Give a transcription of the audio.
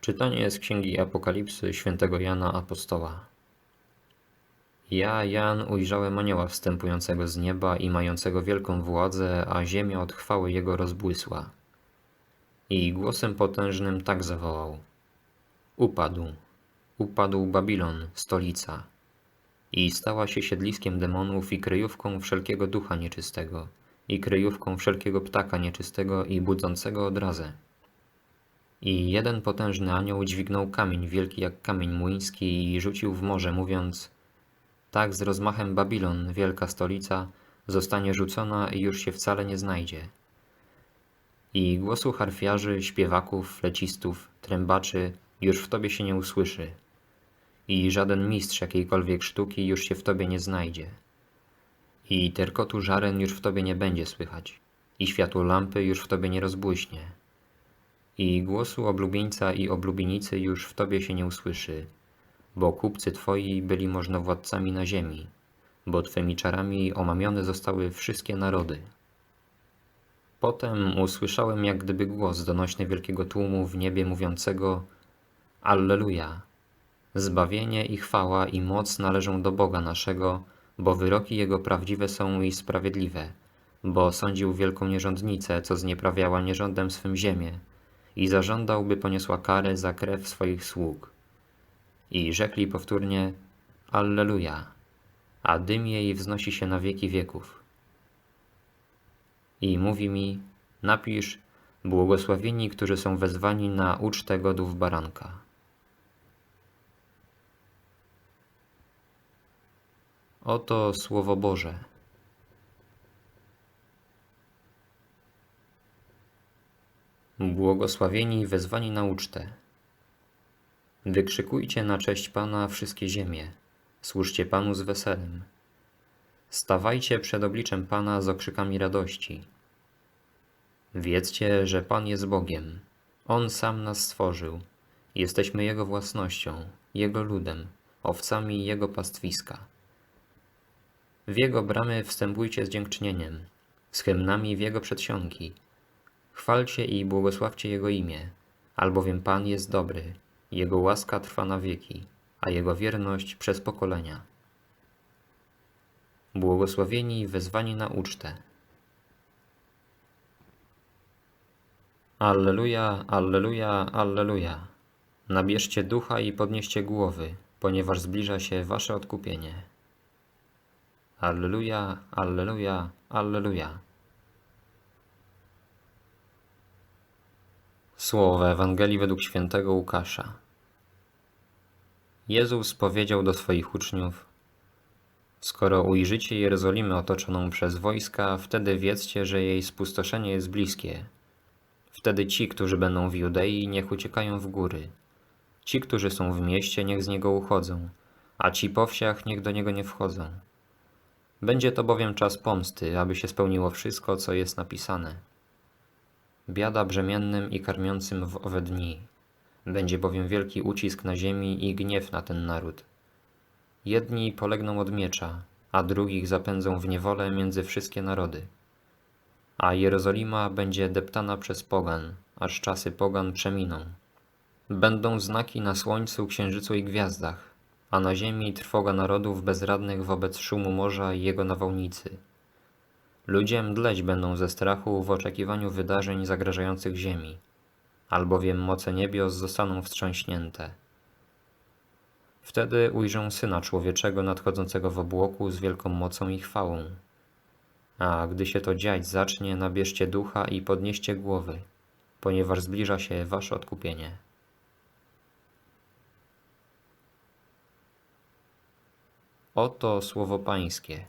Czytanie z Księgi Apokalipsy świętego Jana Apostoła. Ja, Jan, ujrzałem anioła wstępującego z nieba i mającego wielką władzę, a ziemia od chwały jego rozbłysła. I głosem potężnym tak zawołał. Upadł, upadł Babilon, stolica, i stała się siedliskiem demonów i kryjówką wszelkiego ducha nieczystego, i kryjówką wszelkiego ptaka nieczystego i budzącego odrazę. I jeden potężny anioł dźwignął kamień wielki jak kamień młyński i rzucił w morze, mówiąc Tak z rozmachem Babilon, wielka stolica, zostanie rzucona i już się wcale nie znajdzie. I głosu harfiarzy, śpiewaków, flecistów, trębaczy już w tobie się nie usłyszy. I żaden mistrz jakiejkolwiek sztuki już się w tobie nie znajdzie. I terkotu żaren już w tobie nie będzie słychać. I światło lampy już w tobie nie rozbłyśnie i głosu oblubieńca i oblubienicy już w Tobie się nie usłyszy, bo kupcy Twoi byli możnowładcami na ziemi, bo Twymi czarami omamione zostały wszystkie narody. Potem usłyszałem jak gdyby głos donośny wielkiego tłumu w niebie mówiącego Alleluja! Zbawienie i chwała i moc należą do Boga naszego, bo wyroki Jego prawdziwe są i sprawiedliwe, bo sądził wielką nierządnicę, co znieprawiała nierządem swym ziemię, i zażądał, by poniosła karę za krew swoich sług. I rzekli powtórnie Alleluja, a dym jej wznosi się na wieki wieków. I mówi mi, napisz, błogosławieni, którzy są wezwani na ucztę godów baranka. Oto Słowo Boże. Błogosławieni wezwani na ucztę. Wykrzykujcie na cześć Pana wszystkie ziemie, służcie Panu z weselem. Stawajcie przed obliczem Pana z okrzykami radości. Wiedzcie, że Pan jest Bogiem. On sam nas stworzył. Jesteśmy Jego własnością, Jego ludem, owcami Jego pastwiska. W Jego bramy wstępujcie z dziękczynieniem, z hymnami w Jego przedsionki. Chwalcie i błogosławcie Jego imię, albowiem Pan jest dobry, Jego łaska trwa na wieki, a Jego wierność przez pokolenia. Błogosławieni wezwani na ucztę. Alleluja, Alleluja, Alleluja. Nabierzcie ducha i podnieście głowy, ponieważ zbliża się wasze odkupienie. Alleluja, Alleluja, Alleluja. Słowo Ewangelii według świętego Łukasza. Jezus powiedział do swoich uczniów: Skoro ujrzycie Jerozolimę otoczoną przez wojska, wtedy wiedzcie, że jej spustoszenie jest bliskie. Wtedy ci, którzy będą w Judei, niech uciekają w góry. Ci, którzy są w mieście, niech z niego uchodzą, a ci po wsiach niech do niego nie wchodzą. Będzie to bowiem czas pomsty, aby się spełniło wszystko, co jest napisane. Biada brzemiennym i karmiącym w owe dni. Będzie bowiem wielki ucisk na ziemi i gniew na ten naród. Jedni polegną od miecza, a drugich zapędzą w niewolę między wszystkie narody. A Jerozolima będzie deptana przez pogan, aż czasy pogan przeminą. Będą znaki na słońcu, księżycu i gwiazdach, a na ziemi trwoga narodów bezradnych wobec szumu morza i jego nawałnicy. Ludzie mdleć będą ze strachu w oczekiwaniu wydarzeń zagrażających ziemi, albowiem moce niebios zostaną wstrząśnięte. Wtedy ujrzą Syna Człowieczego nadchodzącego w obłoku z wielką mocą i chwałą. A gdy się to dziać zacznie, nabierzcie ducha i podnieście głowy, ponieważ zbliża się wasze odkupienie. Oto słowo Pańskie.